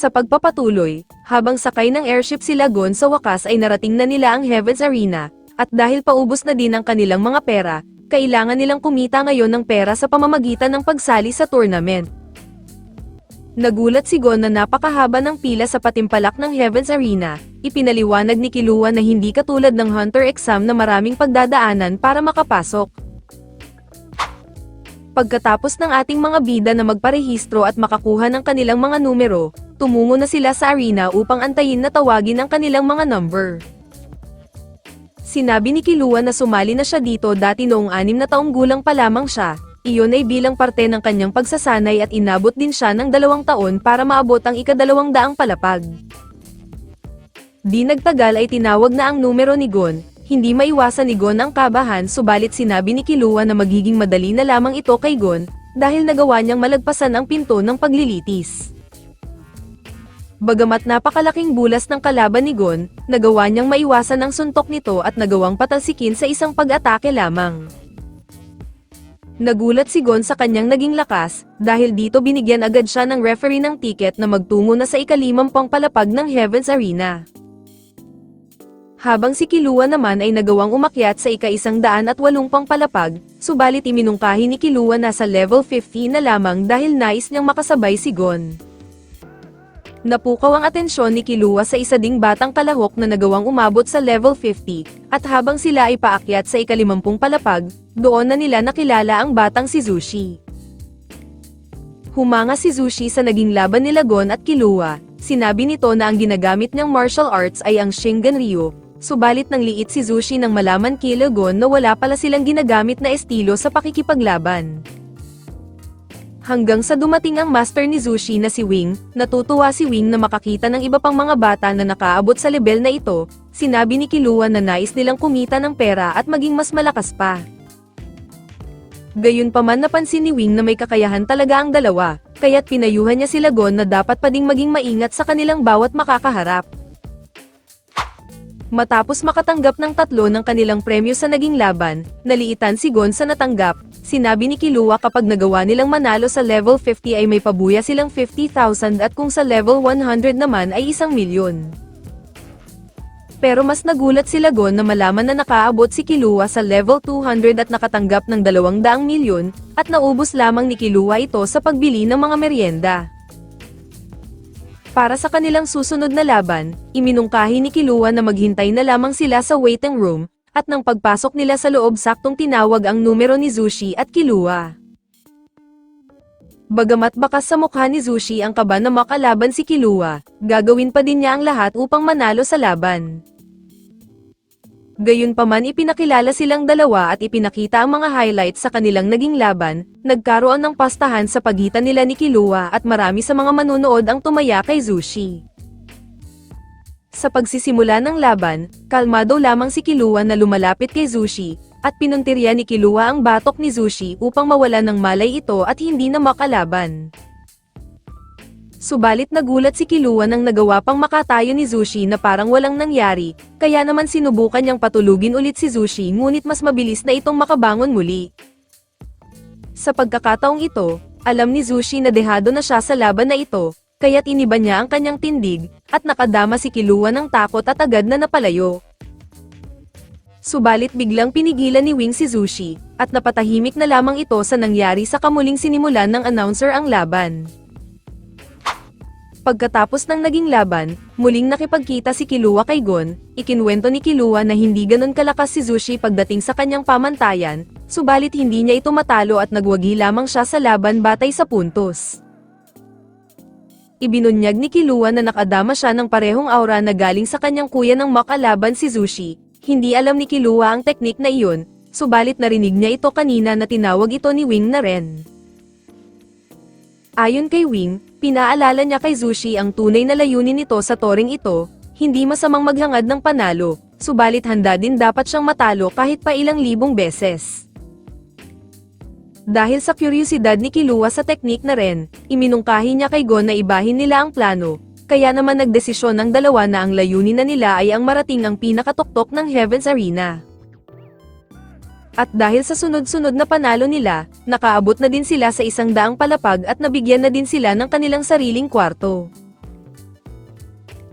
Sa pagpapatuloy, habang sakay ng airship sila Gon sa wakas ay narating na nila ang Heavens Arena, at dahil paubos na din ang kanilang mga pera, kailangan nilang kumita ngayon ng pera sa pamamagitan ng pagsali sa tournament. Nagulat si Gon na napakahaba ng pila sa patimpalak ng Heavens Arena, ipinaliwanag ni Kilua na hindi katulad ng Hunter exam na maraming pagdadaanan para makapasok. Pagkatapos ng ating mga bida na magparehistro at makakuha ng kanilang mga numero, tumungo na sila sa arena upang antayin na tawagin ang kanilang mga number. Sinabi ni Kilua na sumali na siya dito dati noong anim na taong gulang pa lamang siya, iyon ay bilang parte ng kanyang pagsasanay at inabot din siya ng dalawang taon para maabot ang ikadalawang daang palapag. Di nagtagal ay tinawag na ang numero ni Gon, hindi maiwasan ni Gon ang kabahan subalit sinabi ni Kilua na magiging madali na lamang ito kay Gon, dahil nagawa niyang malagpasan ang pinto ng paglilitis. Bagamat napakalaking bulas ng kalaban ni Gon, nagawa niyang maiwasan ang suntok nito at nagawang patalsikin sa isang pag-atake lamang. Nagulat si Gon sa kanyang naging lakas, dahil dito binigyan agad siya ng referee ng ticket na magtungo na sa ikalimampang palapag ng Heavens Arena. Habang si Kilua naman ay nagawang umakyat sa ika-isang daan at walong pang palapag, subalit iminungkahi ni Kilua na sa level 50 na lamang dahil nais niyang makasabay si Gon. Napukaw ang atensyon ni Kilua sa isa ding batang kalahok na nagawang umabot sa level 50, at habang sila ay paakyat sa ikalimampung palapag, doon na nila nakilala ang batang si Zushi. Humanga si Zushi sa naging laban nila Gon at Kilua, sinabi nito na ang ginagamit niyang martial arts ay ang Shingan Ryu, subalit nang liit si Zushi nang malaman kila Gon na wala pala silang ginagamit na estilo sa pakikipaglaban. Hanggang sa dumating ang master ni Zushi na si Wing, natutuwa si Wing na makakita ng iba pang mga bata na nakaabot sa level na ito, sinabi ni Kilua na nais nilang kumita ng pera at maging mas malakas pa. Gayunpaman napansin ni Wing na may kakayahan talaga ang dalawa, kaya't pinayuhan niya sila Gon na dapat pa ding maging maingat sa kanilang bawat makakaharap. Matapos makatanggap ng tatlo ng kanilang premyo sa naging laban, naliitan si Gon sa natanggap, sinabi ni Kilua kapag nagawa nilang manalo sa level 50 ay may pabuya silang 50,000 at kung sa level 100 naman ay isang milyon. Pero mas nagulat sila Gon na malaman na nakaabot si Kilua sa level 200 at nakatanggap ng 200 milyon, at naubos lamang ni Kilua ito sa pagbili ng mga merienda. Para sa kanilang susunod na laban, iminungkahi ni Kilua na maghintay na lamang sila sa waiting room, at nang pagpasok nila sa loob saktong tinawag ang numero ni Zushi at Kilua. Bagamat bakas sa mukha ni Zushi ang kaba na makalaban si Kilua, gagawin pa din niya ang lahat upang manalo sa laban. Gayunpaman ipinakilala silang dalawa at ipinakita ang mga highlights sa kanilang naging laban, nagkaroon ng pastahan sa pagitan nila ni Kilua at marami sa mga manunood ang tumaya kay Zushi. Sa pagsisimula ng laban, kalmado lamang si Kilua na lumalapit kay Zushi, at pinuntirya ni Kilua ang batok ni Zushi upang mawala ng malay ito at hindi na makalaban. Subalit nagulat si Kilua nang nagawa pang makatayo ni Zushi na parang walang nangyari, kaya naman sinubukan niyang patulugin ulit si Zushi ngunit mas mabilis na itong makabangon muli. Sa pagkakataong ito, alam ni Zushi na dehado na siya sa laban na ito, kaya't iniba niya ang kanyang tindig, at nakadama si Kilua ng takot at agad na napalayo. Subalit biglang pinigilan ni Wing si Zushi, at napatahimik na lamang ito sa nangyari sa kamuling sinimulan ng announcer ang laban. Pagkatapos ng naging laban, muling nakipagkita si Kilua kay Gon, ikinwento ni Kilua na hindi ganon kalakas si Zushi pagdating sa kanyang pamantayan, subalit hindi niya ito matalo at nagwagi lamang siya sa laban batay sa puntos. Ibinunyag ni Kilua na nakadama siya ng parehong aura na galing sa kanyang kuya ng makalaban si Zushi, hindi alam ni Kilua ang teknik na iyon, subalit narinig niya ito kanina na tinawag ito ni Wing na ren. Ayon kay Wing, pinaalala niya kay Zushi ang tunay na layunin nito sa toring ito, hindi masamang maghangad ng panalo, subalit handa din dapat siyang matalo kahit pa ilang libong beses. Dahil sa kuryosidad ni Kilua sa teknik na ren, iminungkahi niya kay Gon na ibahin nila ang plano, kaya naman nagdesisyon ng dalawa na ang layunin na nila ay ang marating ang pinakatuktok ng Heavens Arena. At dahil sa sunod-sunod na panalo nila, nakaabot na din sila sa isang daang palapag at nabigyan na din sila ng kanilang sariling kwarto.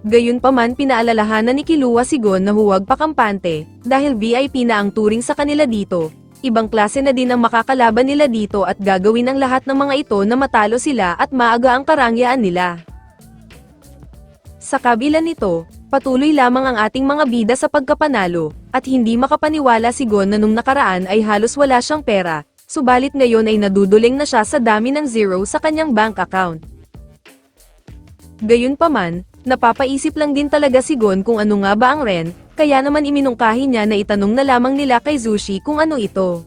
Gayunpaman pinaalalahanan ni Kilua si Gon na huwag pakampante, dahil VIP na ang turing sa kanila dito. Ibang klase na din ang makakalaban nila dito at gagawin ang lahat ng mga ito na matalo sila at maaga ang karangyaan nila. Sa kabila nito, patuloy lamang ang ating mga bida sa pagkapanalo, at hindi makapaniwala si Gon na nung nakaraan ay halos wala siyang pera, subalit ngayon ay naduduling na siya sa dami ng zero sa kanyang bank account. Gayunpaman, napapaisip lang din talaga si Gon kung ano nga ba ang Ren, kaya naman iminungkahi niya na itanong na lamang nila kay Zushi kung ano ito.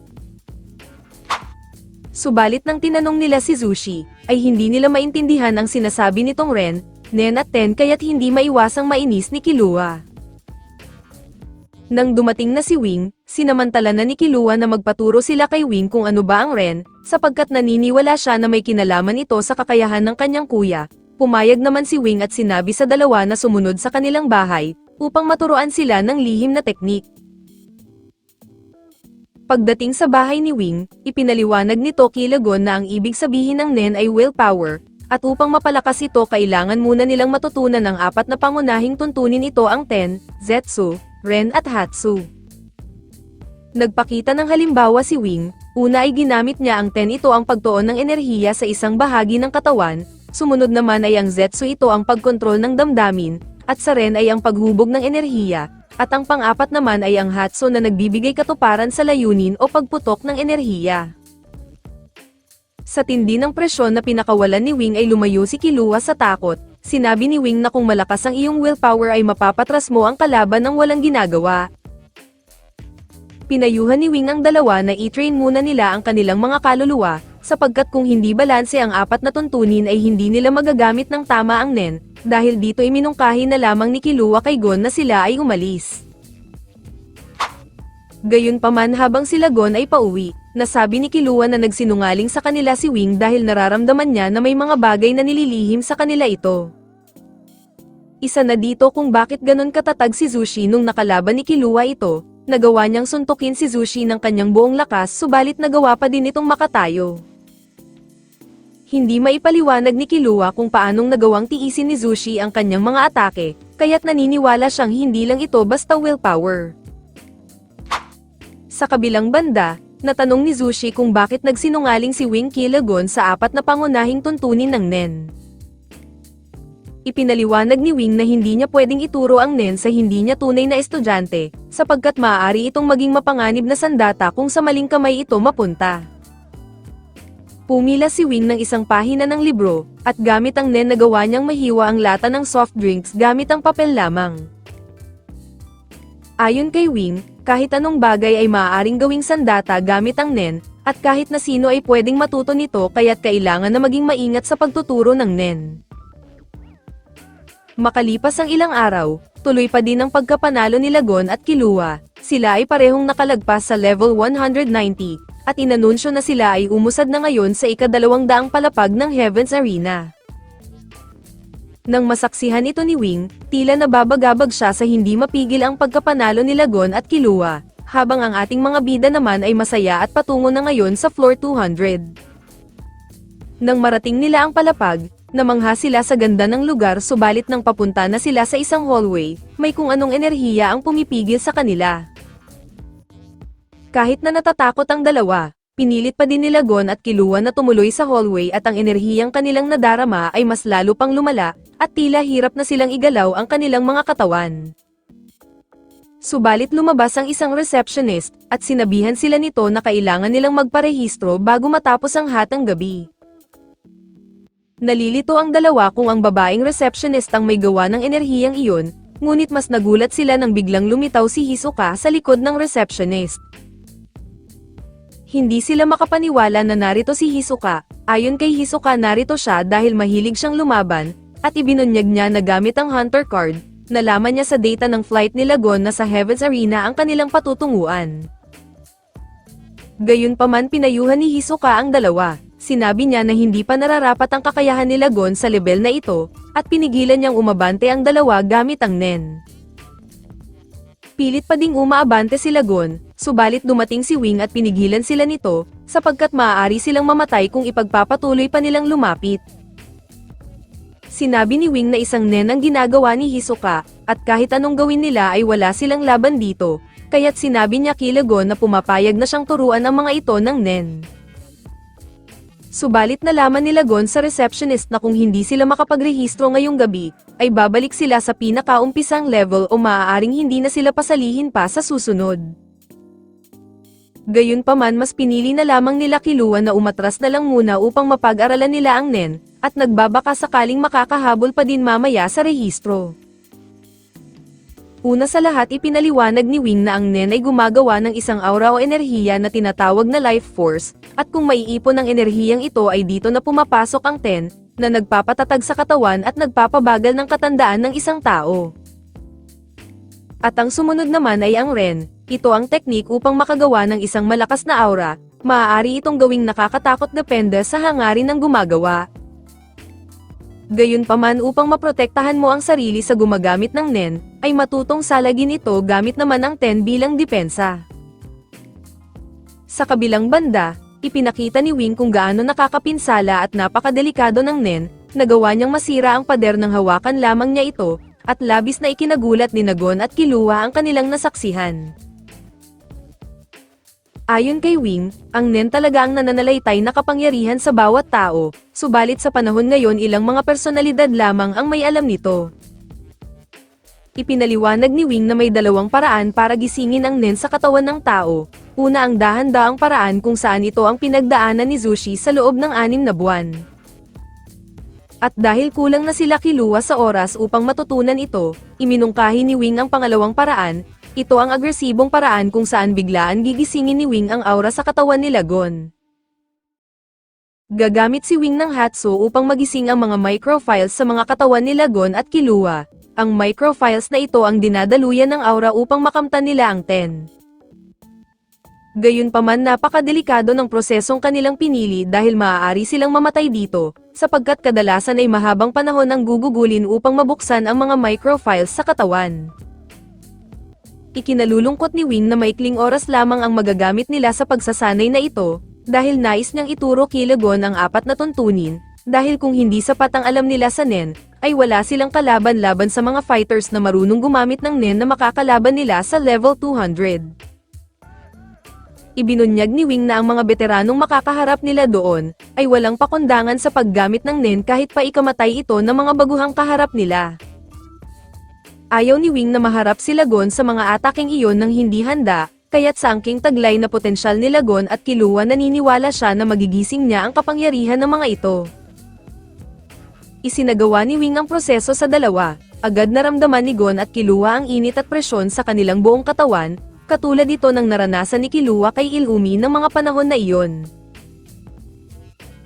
Subalit nang tinanong nila si Zushi, ay hindi nila maintindihan ang sinasabi nitong Ren, Nen at Ten kaya't hindi maiwasang mainis ni Kilua. Nang dumating na si Wing, sinamantala na ni Kilua na magpaturo sila kay Wing kung ano ba ang Ren, sapagkat naniniwala siya na may kinalaman ito sa kakayahan ng kanyang kuya. Pumayag naman si Wing at sinabi sa dalawa na sumunod sa kanilang bahay, upang maturuan sila ng lihim na teknik. Pagdating sa bahay ni Wing, ipinaliwanag nito kay Lagon na ang ibig sabihin ng Nen ay willpower, at upang mapalakas ito kailangan muna nilang matutunan ang apat na pangunahing tuntunin ito ang Ten, Zetsu, Ren at Hatsu. Nagpakita ng halimbawa si Wing, una ay ginamit niya ang Ten ito ang pagtuon ng enerhiya sa isang bahagi ng katawan, sumunod naman ay ang Zetsu ito ang pagkontrol ng damdamin, at sa Ren ay ang paghubog ng enerhiya, at ang pang-apat naman ay ang Hatsu na nagbibigay katuparan sa layunin o pagputok ng enerhiya. Sa tindi ng presyon na pinakawalan ni Wing ay lumayo si Kilua sa takot, sinabi ni Wing na kung malakas ang iyong willpower ay mapapatras mo ang kalaban ng walang ginagawa. Pinayuhan ni Wing ang dalawa na i-train muna nila ang kanilang mga kaluluwa, sapagkat kung hindi balanse ang apat na tuntunin ay hindi nila magagamit ng tama ang Nen, dahil dito iminungkahi na lamang ni Kilua kay Gon na sila ay umalis. Gayunpaman habang sila Gon ay pauwi, nasabi ni Kilua na nagsinungaling sa kanila si Wing dahil nararamdaman niya na may mga bagay na nililihim sa kanila ito. Isa na dito kung bakit ganon katatag si Zushi nung nakalaban ni Kilua ito, nagawa niyang suntukin si Zushi ng kanyang buong lakas subalit nagawa pa din itong makatayo. Hindi maipaliwanag ni Kilua kung paanong nagawang tiisin ni Zushi ang kanyang mga atake, kaya't naniniwala siyang hindi lang ito basta willpower. Sa kabilang banda, natanong ni Zushi kung bakit nagsinungaling si Wing Kilagon sa apat na pangunahing tuntunin ng Nen. Ipinaliwanag ni Wing na hindi niya pwedeng ituro ang Nen sa hindi niya tunay na estudyante, sapagkat maaari itong maging mapanganib na sandata kung sa maling kamay ito mapunta. Pumila si Wing ng isang pahina ng libro, at gamit ang Nen nagawa niyang mahiwa ang lata ng soft drinks gamit ang papel lamang. Ayon kay Wing, kahit anong bagay ay maaaring gawing sandata gamit ang NEN, at kahit na sino ay pwedeng matuto nito kaya't kailangan na maging maingat sa pagtuturo ng NEN. Makalipas ang ilang araw, tuloy pa din ang pagkapanalo ni Lagon at Kilua, sila ay parehong nakalagpas sa level 190, at inanunsyo na sila ay umusad na ngayon sa ikadalawang daang palapag ng Heaven's Arena. Nang masaksihan ito ni Wing, tila nababagabag siya sa hindi mapigil ang pagkapanalo ni Lagon at Kilua, habang ang ating mga bida naman ay masaya at patungo na ngayon sa floor 200. Nang marating nila ang palapag, namangha sila sa ganda ng lugar subalit nang papunta na sila sa isang hallway, may kung anong enerhiya ang pumipigil sa kanila. Kahit na natatakot ang dalawa, Pinilit pa din nila Gon at Kilua na tumuloy sa hallway at ang enerhiyang kanilang nadarama ay mas lalo pang lumala, at tila hirap na silang igalaw ang kanilang mga katawan. Subalit lumabas ang isang receptionist, at sinabihan sila nito na kailangan nilang magparehistro bago matapos ang hatang gabi. Nalilito ang dalawa kung ang babaeng receptionist ang may gawa ng enerhiyang iyon, ngunit mas nagulat sila nang biglang lumitaw si Hisoka sa likod ng receptionist. Hindi sila makapaniwala na narito si Hisoka, ayon kay Hisoka narito siya dahil mahilig siyang lumaban, at ibinunyag niya na gamit ang Hunter card, nalaman niya sa data ng flight ni Lagon na sa Heaven's Arena ang kanilang patutunguan. Gayunpaman pinayuhan ni Hisoka ang dalawa, sinabi niya na hindi pa nararapat ang kakayahan ni Lagon sa level na ito, at pinigilan niyang umabante ang dalawa gamit ang NEN. Pilit pa ding umaabante si Lagon, subalit dumating si Wing at pinigilan sila nito, sapagkat maaari silang mamatay kung ipagpapatuloy pa nilang lumapit. Sinabi ni Wing na isang nen ang ginagawa ni Hisoka, at kahit anong gawin nila ay wala silang laban dito, kaya't sinabi niya kila Gon na pumapayag na siyang turuan ang mga ito ng nen. Subalit nalaman nila Gon sa receptionist na kung hindi sila makapagrehistro ngayong gabi, ay babalik sila sa pinakaumpisang level o maaaring hindi na sila pasalihin pa sa susunod. Gayunpaman mas pinili na lamang nila Kilua na umatras na lang muna upang mapag-aralan nila ang NEN, at nagbabaka sakaling makakahabol pa din mamaya sa rehistro. Una sa lahat ipinaliwanag ni Wing na ang NEN ay gumagawa ng isang aura o enerhiya na tinatawag na life force, at kung maiipon ang enerhiyang ito ay dito na pumapasok ang TEN, na nagpapatatag sa katawan at nagpapabagal ng katandaan ng isang tao. At ang sumunod naman ay ang REN, ito ang teknik upang makagawa ng isang malakas na aura, maaari itong gawing nakakatakot depende sa hangarin ng gumagawa. Gayunpaman upang maprotektahan mo ang sarili sa gumagamit ng NEN, ay matutong salagin ito gamit naman ang TEN bilang depensa. Sa kabilang banda, ipinakita ni Wing kung gaano nakakapinsala at napakadelikado ng NEN, nagawa niyang masira ang pader ng hawakan lamang niya ito, at labis na ikinagulat ni Nagon at Kilua ang kanilang nasaksihan. Ayon kay Wing, ang NEN talaga ang nananalaytay na kapangyarihan sa bawat tao, subalit sa panahon ngayon ilang mga personalidad lamang ang may alam nito. Ipinaliwanag ni Wing na may dalawang paraan para gisingin ang NEN sa katawan ng tao. Una ang dahan-daang paraan kung saan ito ang pinagdaanan ni Zushi sa loob ng anim na buwan. At dahil kulang na sila kiluwa sa oras upang matutunan ito, iminungkahi ni Wing ang pangalawang paraan, ito ang agresibong paraan kung saan biglaan gigisingin ni Wing ang aura sa katawan ni Lagon. Gagamit si Wing ng Hatso upang magising ang mga microfiles sa mga katawan ni Lagon at Kilua. Ang microfiles na ito ang dinadaluyan ng aura upang makamtan nila ang ten. Gayunpaman napakadelikado ng prosesong kanilang pinili dahil maaari silang mamatay dito, sapagkat kadalasan ay mahabang panahon ang gugugulin upang mabuksan ang mga microfiles sa katawan. Ikinalulungkot ni Wing na maikling oras lamang ang magagamit nila sa pagsasanay na ito, dahil nais niyang ituro Kilagon ang apat na tuntunin, dahil kung hindi sapat ang alam nila sa NEN, ay wala silang kalaban-laban sa mga fighters na marunong gumamit ng NEN na makakalaban nila sa level 200. Ibinunyag ni Wing na ang mga veteranong makakaharap nila doon, ay walang pakundangan sa paggamit ng NEN kahit pa ikamatay ito ng mga baguhang kaharap nila. Ayaw ni Wing na maharap si Lagon sa mga ataking iyon ng hindi handa, kaya't sa angking taglay na potensyal ni Lagon at Kilua naniniwala siya na magigising niya ang kapangyarihan ng mga ito. Isinagawa ni Wing ang proseso sa dalawa, agad naramdaman ni Gon at Kilua ang init at presyon sa kanilang buong katawan, katulad ito ng naranasan ni Kilua kay Ilumi ng mga panahon na iyon.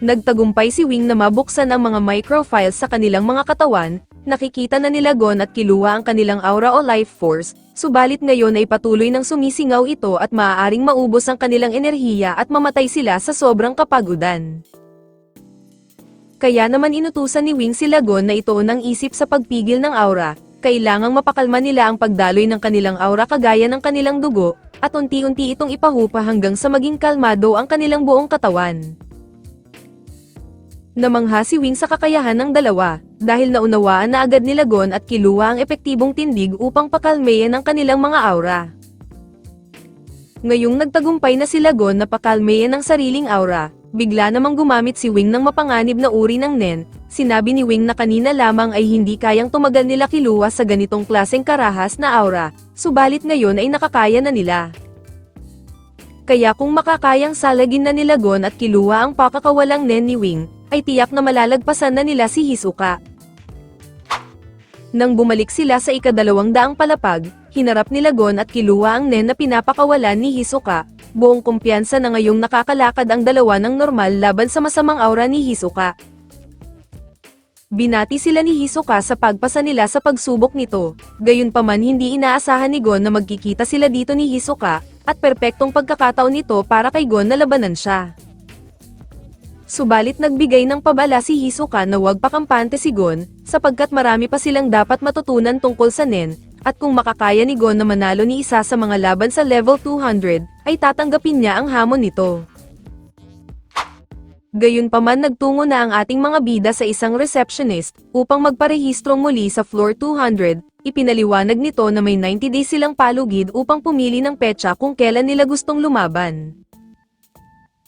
Nagtagumpay si Wing na mabuksan ang mga microfiles sa kanilang mga katawan, nakikita na nila Gon at Kilua ang kanilang aura o life force, subalit ngayon ay patuloy ng sumisingaw ito at maaaring maubos ang kanilang enerhiya at mamatay sila sa sobrang kapagudan. Kaya naman inutusan ni Wing sila Gon na itoon ang isip sa pagpigil ng aura, kailangang mapakalma nila ang pagdaloy ng kanilang aura kagaya ng kanilang dugo, at unti-unti itong ipahupa hanggang sa maging kalmado ang kanilang buong katawan. Namangha si Wing sa kakayahan ng dalawa, dahil naunawaan na agad nila Gon at Kilua ang epektibong tindig upang pakalmeyan ang kanilang mga aura. Ngayong nagtagumpay na sila Gon na pakalmeyan ang sariling aura, bigla namang gumamit si Wing ng mapanganib na uri ng Nen, sinabi ni Wing na kanina lamang ay hindi kayang tumagal nila Kilua sa ganitong klaseng karahas na aura, subalit ngayon ay nakakaya na nila. Kaya kung makakayang salagin na nila Gon at Kilua ang pakakawalang Nen ni Wing, ay tiyak na malalagpasan na nila si Hisoka. Nang bumalik sila sa ikadalawang daang palapag, hinarap nila Gon at Kilua ang Nen na pinapakawalan ni Hisoka, buong kumpiyansa na ngayong nakakalakad ang dalawa ng normal laban sa masamang aura ni Hisoka. Binati sila ni Hisoka sa pagpasa nila sa pagsubok nito, gayunpaman hindi inaasahan ni Gon na magkikita sila dito ni Hisoka, at perpektong pagkakataon nito para kay Gon na labanan siya. Subalit nagbigay ng pabala si Hisoka na huwag pakampante si Gon, sapagkat marami pa silang dapat matutunan tungkol sa Nen, at kung makakaya ni Gon na manalo ni isa sa mga laban sa level 200, ay tatanggapin niya ang hamon nito. Gayunpaman nagtungo na ang ating mga bida sa isang receptionist, upang magparehistrong muli sa floor 200, ipinaliwanag nito na may 90 days silang palugid upang pumili ng petsa kung kailan nila gustong lumaban.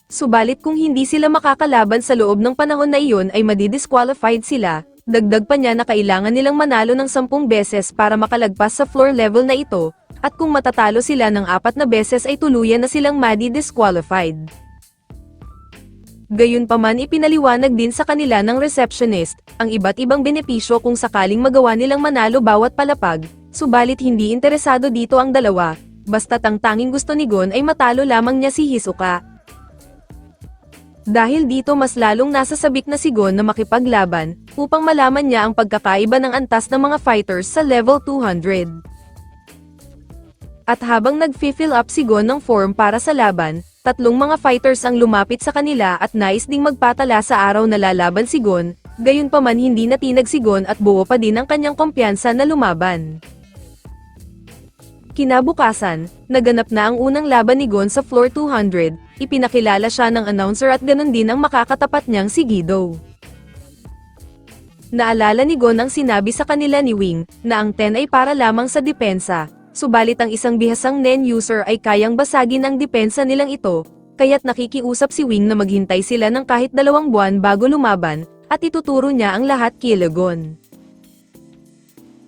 Subalit kung hindi sila makakalaban sa loob ng panahon na iyon ay madidisqualified sila, dagdag pa niya na kailangan nilang manalo ng 10 beses para makalagpas sa floor level na ito, at kung matatalo sila ng apat na beses ay tuluyan na silang madi-disqualified. Gayunpaman ipinaliwanag din sa kanila ng receptionist, ang iba't ibang benepisyo kung sakaling magawa nilang manalo bawat palapag, subalit hindi interesado dito ang dalawa, basta't ang tanging gusto ni Gon ay matalo lamang niya si Hisoka. Dahil dito mas lalong nasasabik na si Gon na makipaglaban, upang malaman niya ang pagkakaiba ng antas ng mga fighters sa level 200. At habang nag-fill up si Gon ng form para sa laban, tatlong mga fighters ang lumapit sa kanila at nais ding magpatala sa araw na lalaban si Gon, gayunpaman hindi natinag si Gon at buo pa din ang kanyang kumpiyansa na lumaban. Kinabukasan, naganap na ang unang laban ni Gon sa floor 200, ipinakilala siya ng announcer at ganun din ang makakatapat niyang si Guido. Naalala ni Gon ang sinabi sa kanila ni Wing, na ang 10 ay para lamang sa depensa, subalit ang isang bihasang NEN user ay kayang basagin ang depensa nilang ito, kaya't nakikiusap si Wing na maghintay sila ng kahit dalawang buwan bago lumaban, at ituturo niya ang lahat kila Gon.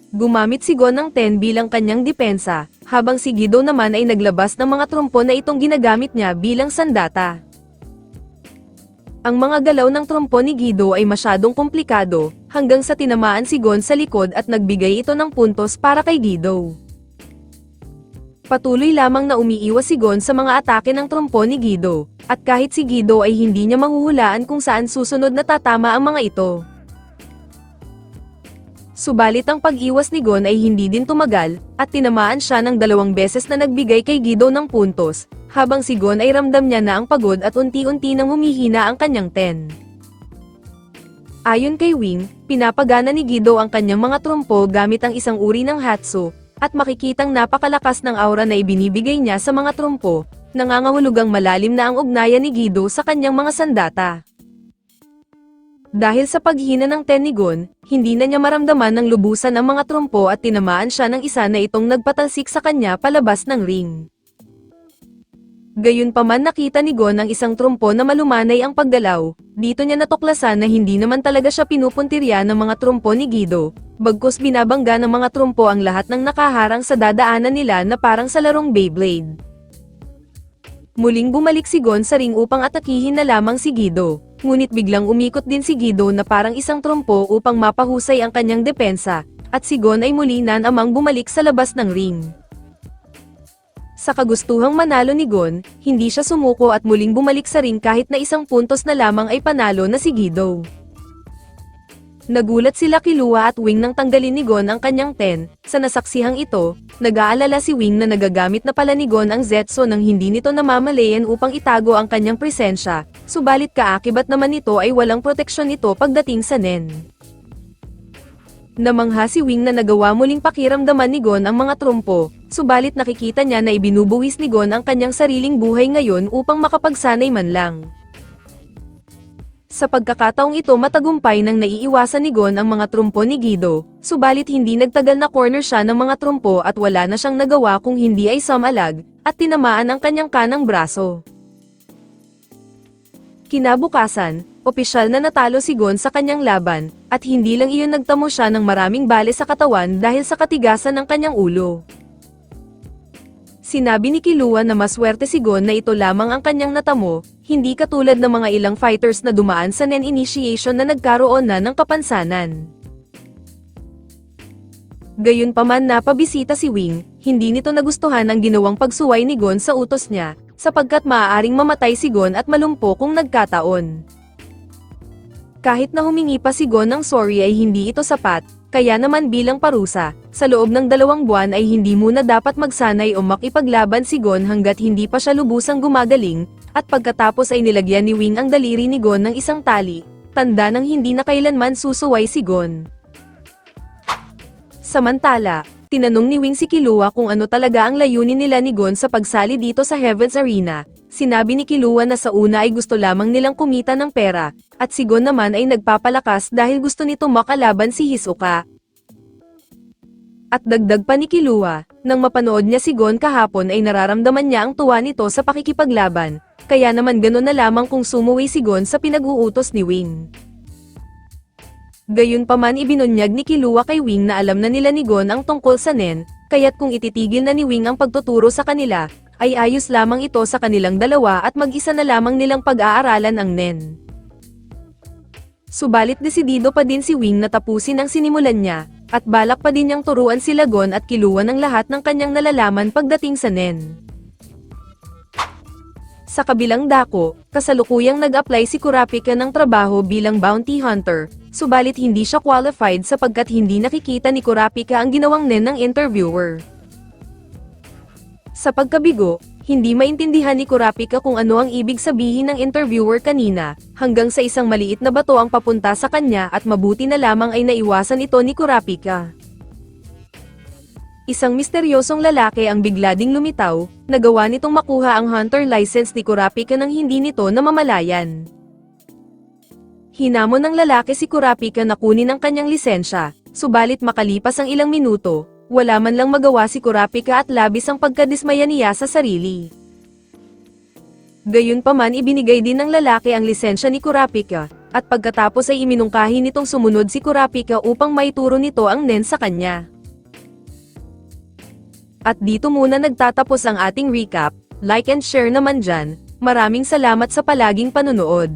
Gumamit si Gon ng 10 bilang kanyang depensa, habang si Guido naman ay naglabas ng mga trumpo na itong ginagamit niya bilang sandata. Ang mga galaw ng trumpo ni Guido ay masyadong komplikado, hanggang sa tinamaan si Gon sa likod at nagbigay ito ng puntos para kay Guido. Patuloy lamang na umiiwas si Gon sa mga atake ng trumpo ni Guido, at kahit si Guido ay hindi niya mahuhulaan kung saan susunod na tatama ang mga ito. Subalit ang pag-iwas ni Gon ay hindi din tumagal, at tinamaan siya ng dalawang beses na nagbigay kay Guido ng puntos, habang si Gon ay ramdam niya na ang pagod at unti-unti nang humihina ang kanyang ten. Ayon kay Wing, pinapagana ni Guido ang kanyang mga trumpo gamit ang isang uri ng hatso, at makikitang napakalakas ng aura na ibinibigay niya sa mga trumpo, nangangahulugang malalim na ang ugnayan ni Guido sa kanyang mga sandata. Dahil sa paghina ng Tenigon, hindi na niya maramdaman ng lubusan ang mga trumpo at tinamaan siya ng isa na itong nagpatalsik sa kanya palabas ng ring. Gayunpaman nakita ni Gon ang isang trumpo na malumanay ang paggalaw, dito niya natuklasan na hindi naman talaga siya pinupuntirya ng mga trumpo ni Guido, bagkus binabangga ng mga trumpo ang lahat ng nakaharang sa dadaanan nila na parang sa larong Beyblade. Muling bumalik si Gon sa ring upang atakihin na lamang si Guido, ngunit biglang umikot din si Guido na parang isang trumpo upang mapahusay ang kanyang depensa, at si Gon ay muli nan amang bumalik sa labas ng ring. Sa kagustuhang manalo ni Gon, hindi siya sumuko at muling bumalik sa ring kahit na isang puntos na lamang ay panalo na si Guido. Nagulat sila Kilua at Wing nang tanggalin ni Gon ang kanyang 10, sa nasaksihang ito, nag-aalala si Wing na nagagamit na pala ni Gon ang Zetsu nang hindi nito namamalayan upang itago ang kanyang presensya, subalit kaakibat naman nito ay walang proteksyon nito pagdating sa Nen. Namangha si Wing na nagawa muling pakiramdaman ni Gon ang mga trumpo, subalit nakikita niya na ibinubuwis ni Gon ang kanyang sariling buhay ngayon upang makapagsanay man lang. Sa pagkakataong ito matagumpay nang naiiwasan ni Gon ang mga trumpo ni Guido, subalit hindi nagtagal na corner siya ng mga trumpo at wala na siyang nagawa kung hindi ay samalag, at tinamaan ang kanyang kanang braso. Kinabukasan, opisyal na natalo si Gon sa kanyang laban, at hindi lang iyon nagtamo siya ng maraming bale sa katawan dahil sa katigasan ng kanyang ulo. Sinabi ni Kilua na maswerte si Gon na ito lamang ang kanyang natamo, hindi katulad ng mga ilang fighters na dumaan sa NEN initiation na nagkaroon na ng kapansanan. Gayunpaman napabisita si Wing, hindi nito nagustuhan ang ginawang pagsuway ni Gon sa utos niya, sapagkat maaaring mamatay si Gon at malumpo kung nagkataon. Kahit na humingi pa si Gon ng sorry ay hindi ito sapat, kaya naman bilang parusa, sa loob ng dalawang buwan ay hindi muna dapat magsanay o makipaglaban si Gon hanggat hindi pa siya lubusang gumagaling, at pagkatapos ay nilagyan ni Wing ang daliri ni Gon ng isang tali, tanda ng hindi na kailanman susuway si Gon. Samantala, Tinanong ni Wing si Kilua kung ano talaga ang layunin nila ni Gon sa pagsali dito sa Heaven's Arena. Sinabi ni Kilua na sa una ay gusto lamang nilang kumita ng pera, at si Gon naman ay nagpapalakas dahil gusto nito makalaban si Hisoka. At dagdag pa ni Kilua, nang mapanood niya si Gon kahapon ay nararamdaman niya ang tuwa nito sa pakikipaglaban, kaya naman gano'n na lamang kung sumuwi si Gon sa pinag-uutos ni Wing. Gayunpaman ibinunyag ni Kilua kay Wing na alam na nila ni Gon ang tungkol sa Nen, kaya't kung ititigil na ni Wing ang pagtuturo sa kanila, ay ayos lamang ito sa kanilang dalawa at mag-isa na lamang nilang pag-aaralan ang Nen. Subalit desidido pa din si Wing na tapusin ang sinimulan niya, at balak pa din niyang turuan sila Gon at Kilua ng lahat ng kanyang nalalaman pagdating sa Nen. Sa kabilang dako, kasalukuyang nag-apply si Kurapika ng trabaho bilang bounty hunter, subalit hindi siya qualified sapagkat hindi nakikita ni Kurapika ang ginawang nen ng interviewer. Sa pagkabigo, hindi maintindihan ni Kurapika kung ano ang ibig sabihin ng interviewer kanina, hanggang sa isang maliit na bato ang papunta sa kanya at mabuti na lamang ay naiwasan ito ni Kurapika. Isang misteryosong lalaki ang bigla ding lumitaw, nagawa nitong makuha ang hunter license ni Kurapika nang hindi nito namamalayan. Hinamon ng lalaki si Kurapika na kunin ang kanyang lisensya, subalit makalipas ang ilang minuto, wala man lang magawa si Kurapika at labis ang pagkadismaya niya sa sarili. Gayunpaman ibinigay din ng lalaki ang lisensya ni Kurapika, at pagkatapos ay iminungkahi nitong sumunod si Kurapika upang maituro nito ang nen sa kanya. At dito muna nagtatapos ang ating recap, like and share naman dyan, maraming salamat sa palaging panonood.